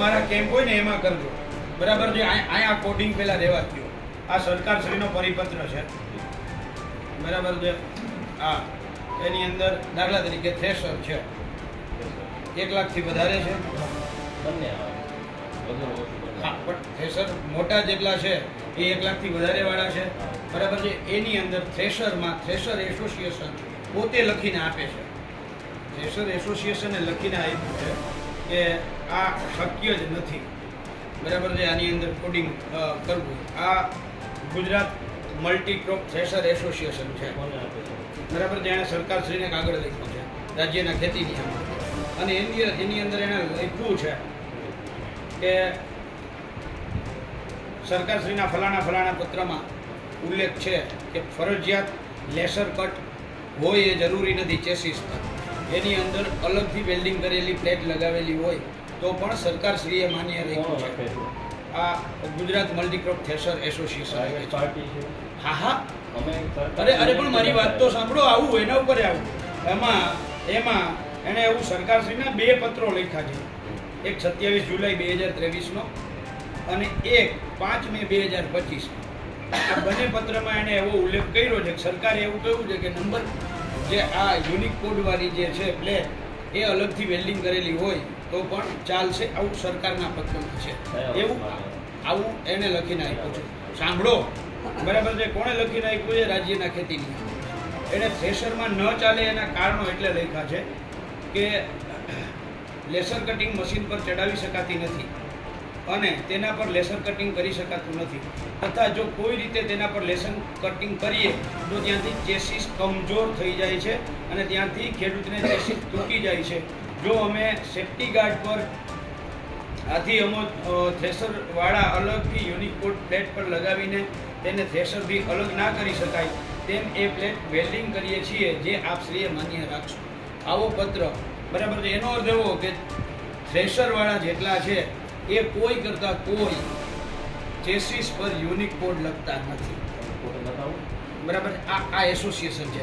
તમારા કેમ્પ હોય ને એમાં કરજો. બરાબર છે? અહીંયા કોડિંગ પહેલાં રહેવા દો. આ સરકારશ્રીનો પરિપત્ર છે. બરાબર છે? હા. એની અંદર દાખલા તરીકે થ્રેશર છે. એક લાખથી વધારે છે. બંને હા પણ થ્રેશર મોટા જેટલા છે એ એક લાખથી વધારે વાળા છે. બરાબર છે? એની અંદર થ્રેશરમાં થ્રેશર એસોસિએશન પોતે લખીને આપે છે. થ્રેશર એસોસિએશને લખીને આપ્યું છે. કે આ શક્ય જ નથી. બરાબર છે? આની અંદર કોડિંગ કરવું. આ Gujarat multi crop thresher association છે. બરાબર છે? જેણે સરકારશ્રીને કાગળ લખ્યું છે. રાજ્યના ખેતી નિયમ અને એની એની અંદર એણે લખ્યું છે કે સરકારશ્રીના ફલાણા ફલાણા પત્રમાં ઉલ્લેખ છે કે ફરજિયાત લેસર કટ હોય એ જરૂરી નથી, ચેસીસ પર. એની અંદર અલગથી વેલ્ડિંગ કરેલી પ્લેટ લગાવેલી હોય તો પણ સરકારશ્રીએ માન્ય રાખ્યું છે. આ ગુજરાત મલ્ટીક્રોપ થેસર એસોસિએશન હા હા. અમે અરે અરે પણ મારી વાત તો સાંભળો આવું એના ઉપર આવું. એમાં એમાં એણે એવું સરકારશ્રીના બે પત્રો લખ્યા છે. એક સત્યાવીસ જુલાઈ બે હજાર ત્રેવીસનો અને એક પાંચ મે બે હજાર પચીસનો. આ બંને પત્રમાં એણે એવો ઉલ્લેખ કર્યો છે કે સરકારે એવું કહ્યું છે કે નંબર જે આ યુનિક કોડવાળી જે છે પ્લેટ એ અલગથી વેલ્ડિંગ કરેલી હોય તો પણ ચાલશે આવું સરકારના પત્રમાં છે. એવું આવું એને લખીને આપ્યું છે. સાંભળો. બરાબર છે? કોણે લખીને આપ્યું? છે રાજ્યના ખેતી નિયમ એને થ્રેશરમાં ન ચાલે એના કારણો એટલે લખ્યા છે કે લેસર કટિંગ મશીન પર ચડાવી શકાતી નથી. અને તેના પર લેસર કટિંગ કરી શકાતું નથી. તથા જો કોઈ રીતે તેના પર લેસર કટિંગ કરીએ, તો ત્યાંથી ચેસીસ કમજોર થઈ જાય છે અને ત્યાંથી ખેડૂતને ચેસીસ તૂટી જાય છે. જો અમે સેફ્ટી ગાર્ડ પર આથી અમો થ્રેસરવાળા અલગથી યુનિકોડ પ્લેટ પર લગાવીને તેને થ્રેસરથી અલગ ના કરી શકાય, તેમ એ પ્લેટ વેલ્ડિંગ કરીએ છીએ જે આપ શ્રીએ માન્ય રાખશો. આવો પત્ર. બરાબર એનો અર્થ એવો કે થ્રેસરવાળા જેટલા છે એ કોઈ કરતા કોઈ ચેસિસ પર યુનિક કોડ લગતા નથી. બરાબર? આ આ એસોસિએશન છે.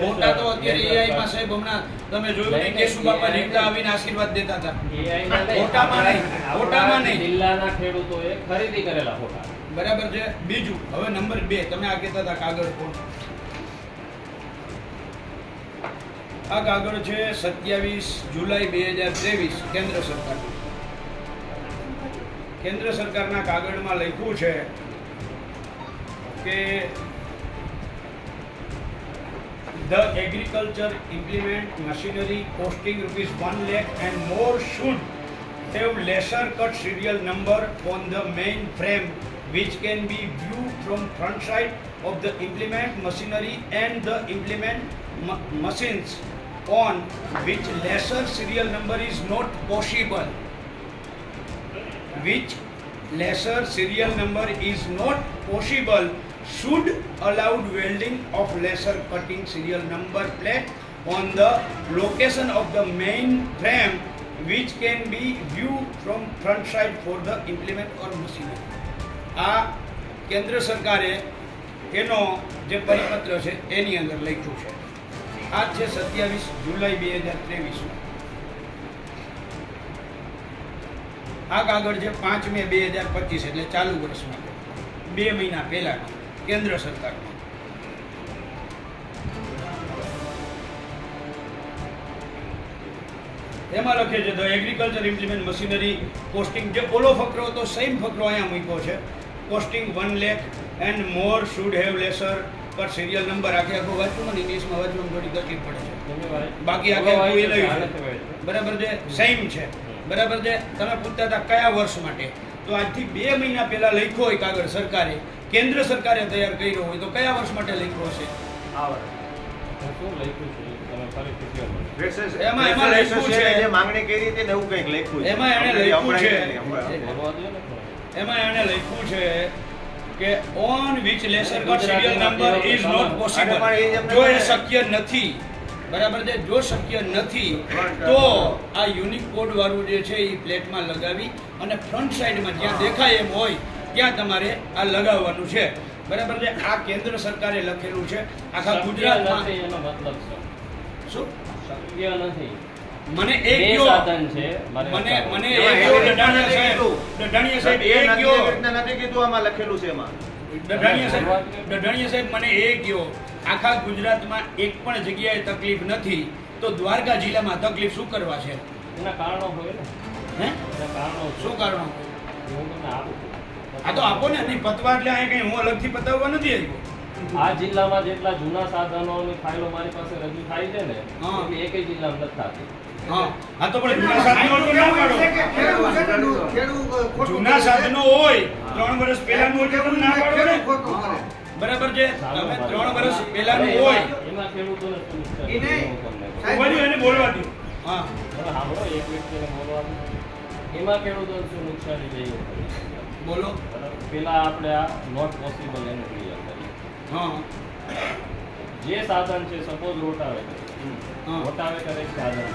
ફોટા તો અત્યારે એઆઈ માં સાહેબ હમણાં તમે જોયું કે કેશુ બાપા નીકળતા આવીને આશીર્વાદ દેતા હતા. ફોટામાં નહીં, ફોટામાં નહીં. જિલ્લાના ખેડૂતોએ ખરીદી કરેલા ફોટા બરાબર છે? બીજું હવે નંબર બે તમે આ કહેતા હતા કાગળ ફોન આ કાગળ છે સત્યાવીસ જુલાઈ બે હજાર ત્રેવીસ કેન્દ્ર સરકાર કેન્દ્ર સરકારના કાગળમાં લખ્યું છે કે agriculture implement machinery costing rupees 1 lakh and more should have lesser cut serial number on the main frame which can be viewed from front side of the implement machinery and the implement ma- machines on which lesser serial number is not possible which lesser serial number is not possible should allowed welding of lesser cutting serial number plate on the location of the main frame which can be viewed from front side for the implement or machinery આ કેન્દ્ર સરકારે એનો જે પરિપત્ર છે એની અંદર લખ્યું છે આ છે સત્યાવીસ જુલાઈ બે હજાર ત્રેવીસમાં આ કાગળ છે પાંચ મે બે હજાર પચીસ એટલે ચાલુ વર્ષમાં બે મહિના પહેલા કેન્દ્ર સરકારમાં એમાં લખે છે the agriculture implement machinery costing જે ઓલો ફકરો હતો સેમ ફકરો અહીંયા મૂક્યો છે. Costing one lakh and more should have laser પર સિરિયલ નંબર આખે આખો વાંચવું મને ઇંગ્લિશમાં વાંચવામાં થોડી તકલીફ પડે છે. બાકી આખે. બરાબર છે? સેમ છે. બરાબર છે? તમે પૂછતા હતા કયા વર્ષ માટે? તો આજથી બે મહિના પહેલા લખ્યો હોય કાગળ સરકારે કેન્દ્ર સરકારે તૈયાર કર્યો હોય તો કયા વર્ષ માટે લખ્યો હશે? આ. એમાં- એમાં લખ્યું છે. માંગણી કરી હતી ને એવું કંઈક લખ્યું એમાં એણે લખ્યું છે. કે on which laser serial number is not possible જો એ શક્ય નથી બરાબર છે? જો શક્ય નથી તો આ યુનિક કોડ વાળું જે છે એ પ્લેટમાં લગાવી અને ફ્રન્ટ સાઈડમાં જ્યાં દેખાય એમ હોય ત્યાં તમારે આ લગાવવાનું છે. બરાબર છે? આ કેન્દ્ર સરકારે લખેલું છે. આખા ગુજરાતમાં એનો મતલબ શું શું? શક્ય નથી. મને એક કયો સાધન છે મને મને એક દડાણીયા નથી સાહેબ. કીધું. સાહેબ એક નથી કીધું આમાં લખેલું છે એમાં. દડાણીયા સાહેબ મને એ કહો આખા ગુજરાતમાં એક પણ જગ્યાએ તકલીફ નથી તો દ્વારકા જિલ્લામાં તકલીફ શું કરવા છે? એના કારણો હોય ને. હે? કારણો શું કારણો આ તો આપો ને નહીં પતવા એટલે અહીંયા કંઈ હું અલગથી પતાવવા નથી આવ્યો. આ જિલ્લામાં જેટલા જૂના સાધનોની ફાઇલો મારી પાસે રજૂ થાય છે ને એકેય જિલ્લામાં નથી થતી. હા. હા તો પણ જૂના સાધનો તો ના પાડો. જૂના સાધનો હોય ત્રણ વર્ષ પહેલાનું હોય તો ના પાડો ને. બરાબર છે? તમે ત્રણ વર્ષ પહેલાનું હોય. એમાં ખેડૂતોને શું નુકસાન એ નહીં. થયું હું તમને કહું. સાહેબ, એને બોલવા દો હા. સાંભળો, એક વ્યક્તિને બોલવા એમાં ખેડૂતોને શું નુકસાની થઈ બોલો. બરાબર? પેલા આપણે આ નોટ પોસિબલ એનું ક્લિયર કરીએ. હા. જે સાધન છે સપોઝ રોટાવેટર. હા. રોટાવેટર એક સાધન.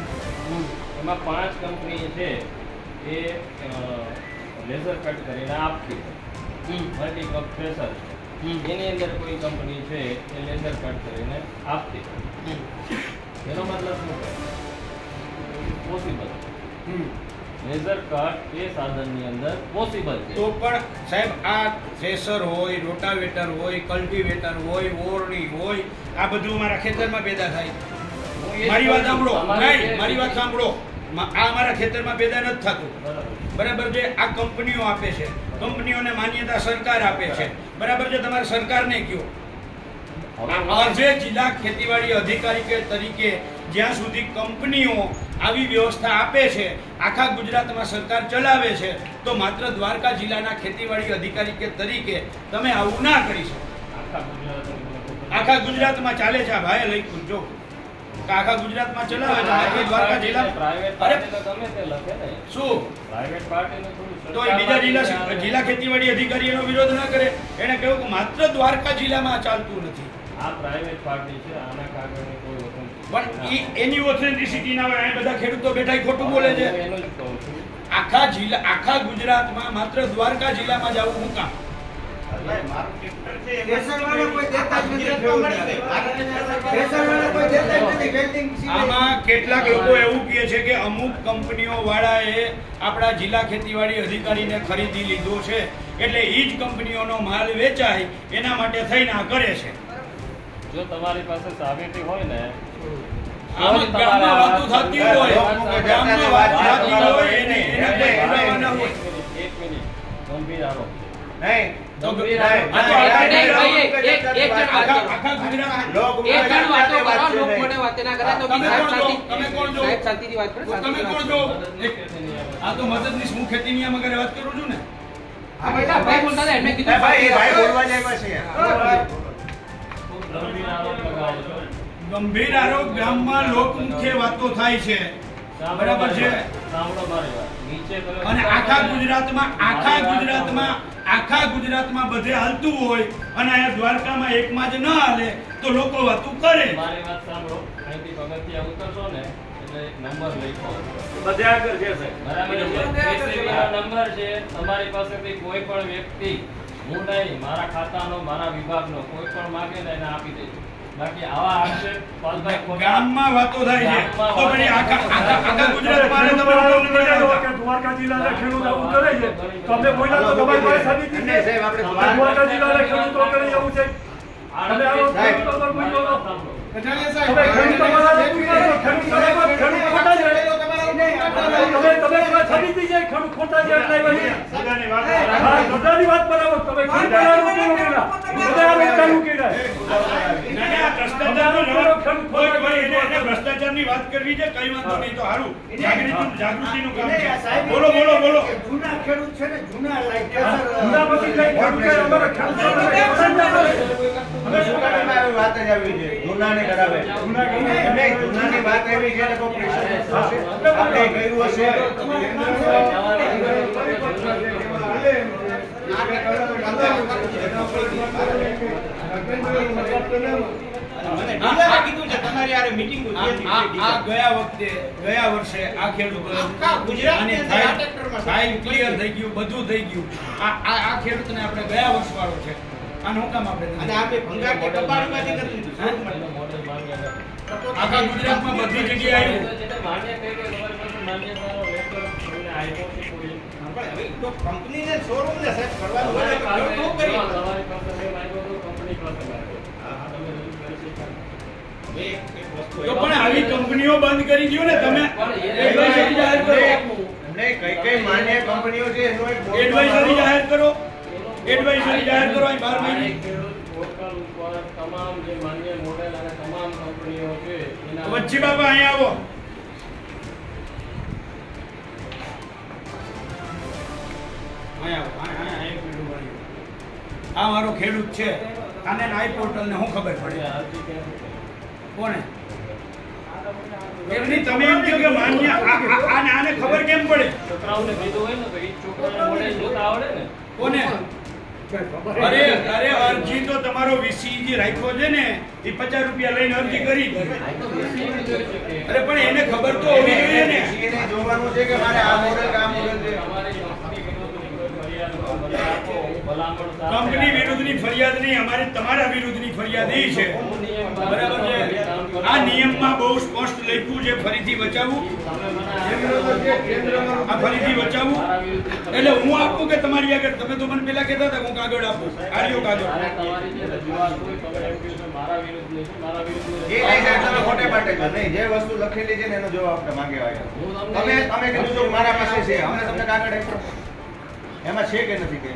એમાં પાંચ કંપની છે એ લેઝર કટ કરીને આપતી. મલ્ટી કપ એની અંદર કોઈ કંપની છે એ લેઝર કટ કરીને આપતી એનો મતલબ શું પોસિબલ હમ. લેઝર કટ એ સાધનની અંદર પોસિબલ છે. તો પણ સાહેબ આ થ્રેસર હોય રોટાવેટર હોય કલ્ટિવેટર હોય ઓરણી હોય આ બધું મારા ખેતરમાં પેદા થાય. મારી વાત સાંભળો. નહીં, મારી વાત સાંભળો. આ અમારા ખેતરમાં પેદા નથી થતું. બરાબર. છે? આ કંપનીઓ આપે છે. કંપનીઓને માન્યતા સરકાર આપે છે. બરાબર છે? તમારે સરકારને કયો આજે જિલ્લા ખેતીવાડી અધિકારી તરીકે જ્યાં સુધી કંપનીઓ આવી વ્યવસ્થા આપે છે, આખા ગુજરાતમાં સરકાર ચલાવે છે, તો માત્ર દ્વારકા જિલ્લાના ખેતીવાડી અધિકારી કે તરીકે તમે આવું ના કરી શકો. આખા ગુજરાતમાં ચાલે છે આ ભાઈ, લઈ જો કે આખા ગુજરાતમાં ચલાવે છે આખી દ્વારકા જિલ્લા અરે પાર્ટી શું? પ્રાઇવેટ પાર્ટીને થોડું તો એ બીજા જિલ્લા જિલ્લા ખેતીવાડી અધિકારી એનો વિરોધ ના કરે. એને કહ્યું કે માત્ર દ્વારકા જિલ્લામાં ચાલતું નથી. આ પ્રાઇવેટ પાર્ટી છે આના કારણે કોઈ પણ ઈ એની ઓથેન્ટિસિટી ના હોય બધા ખેડૂતો બેઠા ખોટું બોલે છે. આખા જિલ્લા આખા ગુજરાતમાં માત્ર દ્વારકા જિલ્લામાં જ આવું હું કામ આમાં કેટલાક લોકો એવું કહે છે કે અમુક કંપનીઓ વાળાએ આપણા જિલ્લા ખેતીવાડી અધિકારીને ખરીદી લીધો છે. એટલે એ જ કંપનીઓનો માલ વેચાય એના માટે થઈને આ કરે છે. જો તમારી પાસે સાબિતી હોય ને આમાં ગામમાં વાતો થતી હોય. ગામમાં વાત થતી હોય એને એને કોઈ હોય. એક મિનિટ. ગંભીર આરોપ નહીં. ગંભીર આરોપ ગામમાં લોક મુખ્ય વાતો થાય છે. બરાબર છે? અને આખા ગુજરાતમાં આખા ગુજરાતમાં ગુજરાતમાં આખા ગુજરાતમાં બધે હાલતું હોય અને અહીંયા દ્વારકામાં એકમાં જ ન હાલે તો લોકો વાતું કરે. મારી વાત સાંભળો. અહીંથી પગથિયા ઉતરશો ને એટલે એક નંબર લખો. બધે આગળ છે સાહેબ. બરાબર છે? નંબર છે. તમારી પાસેથી કોઈ પણ વ્યક્તિ હું નહીં મારા ખાતાનો મારા વિભાગનો કોઈ પણ માગે ને એને આપી દેજો. બાકી આવા આક્ષેપ પાલભાઈ ગામમાં વાતો થાય છે. તો પછી આખા આખા ગુજરાતમાં હાલે તમારે? દ્વારકા જિલ્લાના ખેડૂત આવું કરે છે. તો અમે બોલ્યા તો તમારી પાસે નહીં, છે આપણે આપણે દ્વારકા જિલ્લાના ખેડૂતો કરે એવું છે. તમે આવો ખેડૂતો પર કોઈ બોલો. ખેડૂતો બોલો. ખેડૂત કોઈ ખેડૂત ખોટા છે. તમે તમે ખોટા એટલે હા, ગધાની વાત બરાબર. તમે ભ્રષ્ટાચારનો કરવી છે કઈ વાંધો નહીં તો સારું જાગૃતિનું કામ છે. બોલો બોલો બોલો. જૂના ખેડૂત છે ને જૂના જૂના પછી જ આવી છે. કરાવે. વાત આવી. આપણે કર્યું હશે. આ આ ગયા વર્ષે આ ખેડૂતો આ થઈ ગયું બધું થઈ ગયું આ આ આ ખેડૂતને આપણે ગયા વર્ષ વાળો છે હું આપણે અને ભંગાર કે કરી લીધું. આખા ગુજરાતમાં બધી જગ્યાએ આવ્યું પણ કરવાનું હોય તો આવી કંપનીઓ બંધ કરી દો ને તમે. એડવાઇઝરી જાહેર કરો. એમને કઈ કઈ માન્ય કંપનીઓ છે એનો એક એડવાઇઝરી જાહેર કરો. એડવાઇઝરી જાહેર કરો અહીં બાર મારે મહિને. પોર્ટલ ઉપર તમામ જે માન્ય મોડેલ અને તમામ કંપનીઓ છે વચ્ચે વચ્ચી બાબા અહીંયા આવો. આ મારો ખેડૂત છે. આને આઈ પોર્ટલ ને શું ખબર પડે? કોને? એમની તમે એમ કહો કે માન્ય આને આને ખબર કેમ પડે? છોકરાઓને કીધું હોય ને તો એ છોકરાઓને મોડેલ જોતા આવડે ને. કોને? અરે અરે અરજી તો તમારો વીસી જે રાખ્યો છે ને એ પચાસ રૂપિયા લઈને અરજી કરી અરે પણ એને ખબર તો હોવી જોઈએ ને. જોવાનું છે કે મારે આ મોડેલ આ મોડેલ છે તમારી કંપની વિરુદ્ધની કોઈ ફરિયાદ હોય, મને આપો, હું ભલામણ સાથે કંપની વિરુદ્ધની ફરિયાદ નહીં, અમારી તમારા વિરુદ્ધની ફરિયાદ એ છે. બરાબર છે? આ નિયમમાં બહુ સ્પષ્ટ લખ્યું છે, ફરીથી બચાવવું ફરીથી બચાવવું એટલે હું આપું કે તમારી આગળ? તમે તો મને પેલા કહેતા હતા હું કાગળ આપું. આર્યો કાગળ. જે વસ્તુ લખેલી છે એનો જવાબ આપણે માંગે આવ્યા. તમે તમે કીધું મારા પાસે છે. અમે તમને કાગળ આપ્યો. એમાં છે કે નથી કે?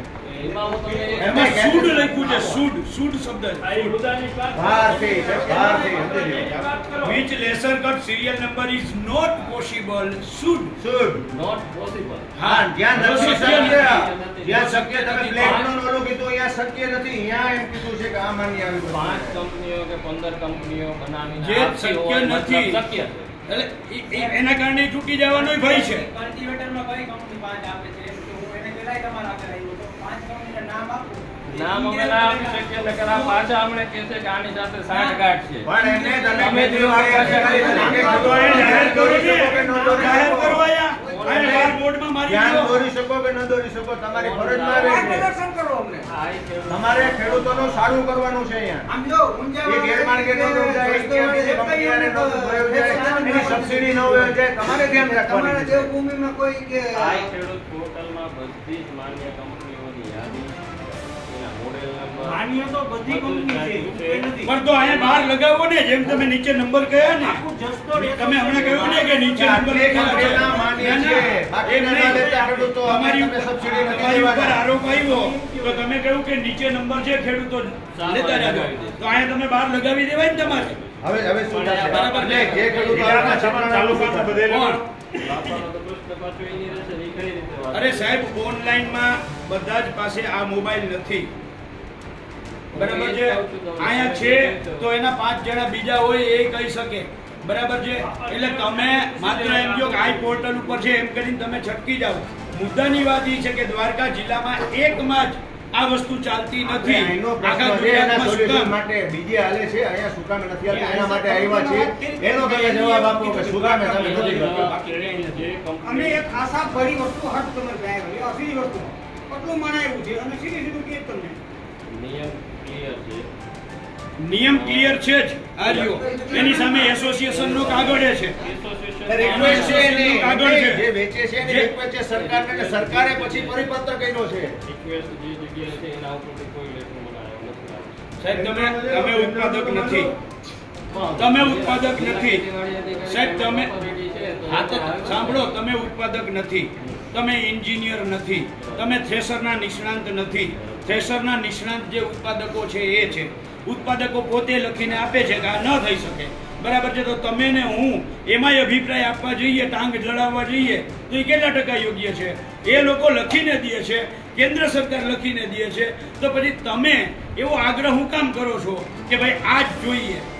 એમાં હું તમને સૂડ લખ્યું છે સૂડ સૂડ શબ્દ which lesser cut serial number is not possible. Should શુદ્ધ not possible. હા જ્યાં નથી. શક્ય. જ્યાં શક્ય તમે પ્લેટનું ઓલું કીધું અહીંયા શક્ય નથી. અહીંયા એમ કીધું છે કે આ માન્ય આવી પાંચ કંપનીઓ કે પંદર કંપનીઓ બનાવીને જે શક્ય નથી. શક્ય એટલે એના કારણે છૂટી જવાનો ભય છે. કલ્ટિવેટરમાં કઈ કંપની પાંચ આપે છે? નામ આપું. નામ અમે ના આપી શકીએ પાછા અમને કહે છે કે આની સાથે સાઠગાંઠ છે. પણ એને તમે તમે જો કે આ ખાલી તરીકે તો તો એ જાહેર કરો ને કે ન જાહેર શકો. કરો. અહીંયા અહીંયા બાર બોર્ડમાં મારી જ્ઞાન દોરી શકો કે ન દોરી શકો? તમારી ફરજમાં આવે કરો અમને. તમારે ખેડૂતોનું સારું કરવાનું છે અહીંયા. આમ જો ઊંઝા એ ગેરમાર્ગે ન જાય કે બીજી કંપનીઓને ન ભરાયું જાય એની સબસિડી ન હોય જાય તમારે ધ્યાન રાખવાનું છે. દેવભૂમિમાં કોઈ કે આ ખેડૂત પોર્ટલમાં બધી જ માન્ય કંપનીઓની યાદી તો બધી કંપની છે એવું કોઈ નથી. પણ તો અહીંયા બહાર લગાવો ને જેમ તમે નીચે નંબર કહ્યા ને. તમે હમણાં કહ્યું ને કે નીચે નંબર આટલી લખેલા છે. કંપનીના માન્ય ના, છે. ના, બાકીના એમ નહીં. ના લેતા ખેડૂતો અમે તમારી તમને સબસિડી નથી તમારી ઉપર આરોપ આવ્યો. તો તમે કહ્યું કે નીચે નંબર છે ખેડૂતો લેતા જાજો તો અહીંયા તમે બહાર લગાવી દેવાય ને તમારે. હવે હવે શું થશે? બરાબર એટલે જે ખેડૂતો આના છેતરાના લોકો છે. કોણ? બાપાનો તો પ્રશ્ન પાછો એની રહેશે ને એ કઈ રીતે વાત અરે સાહેબ ઓનલાઈનમાં બધા જ પાસે આ મોબાઈલ નથી. બરાબર છે? અહીંયા છે તો એના પાંચ જણા બીજા હોય એ કહી શકે. બરાબર છે? એટલે તમે માત્ર એમ કહો કે આઈ પોર્ટલ ઉપર છે એમ કરીને તમે છટકી જાઓ. મુદ્દાની વાત એ છે કે દ્વારકા જિલ્લામાં એકમાં જ આ વસ્તુ ચાલતી નથી. આખા કામ? માટે બીજી હાલે છે અહીંયા સુકામે નથી આવતા એના માટે આવ્યા છે. એનો તમે જવાબ આપો કે સુકામે તમે નથી અમે એક ખાસા ભરી વસ્તુ હટ તમે જાય એ અસલી વસ્તુ. કેટલું મનાયું છે. અને સીધી સીધું કે તમને. નિયમ. નિયમ ક્લિયર છે જ આ રહ્યો એની સામે એસોસિએશન નો કાગળ છે. રિક્વેસ્ટ છે. એની. કાગળ છે. જે વેચે છે ને રિક્વેસ્ટ છે સરકારને ને સરકારે પછી પરિપત્ર કર્યો છે. રિક્વેસ્ટ જે જગ્યાએ છે એના ઉપર કોઈ લેખો બનાવ્યો નથી. સાહેબ તમે તમે ઉત્પાદક નથી. તમે ઉત્પાદક નથી. સાહેબ તમે હા તો સાંભળો તમે ઉત્પાદક નથી. તમે એન્જિનિયર નથી. તમે થ્રેસરના નિષ્ણાંત નથી. થ્રેસરના નિષ્ણાંત જે ઉત્પાદકો છે એ છે. ઉત્પાદકો પોતે લખીને આપે છે કે આ ન થઈ શકે. બરાબર છે, તો તમે ને હું એમાંય અભિપ્રાય આપવા જઈએ, ટાંગ જડાવવા જઈએ, તો એ કેટલા ટકા યોગ્ય છે? એ લોકો લખીને દે છે, કેન્દ્ર સરકાર લખીને દે છે. તો પછી તમે એવો આગ્રહ હું કામ કરો છો કે ભાઈ આ જ જોઈએ?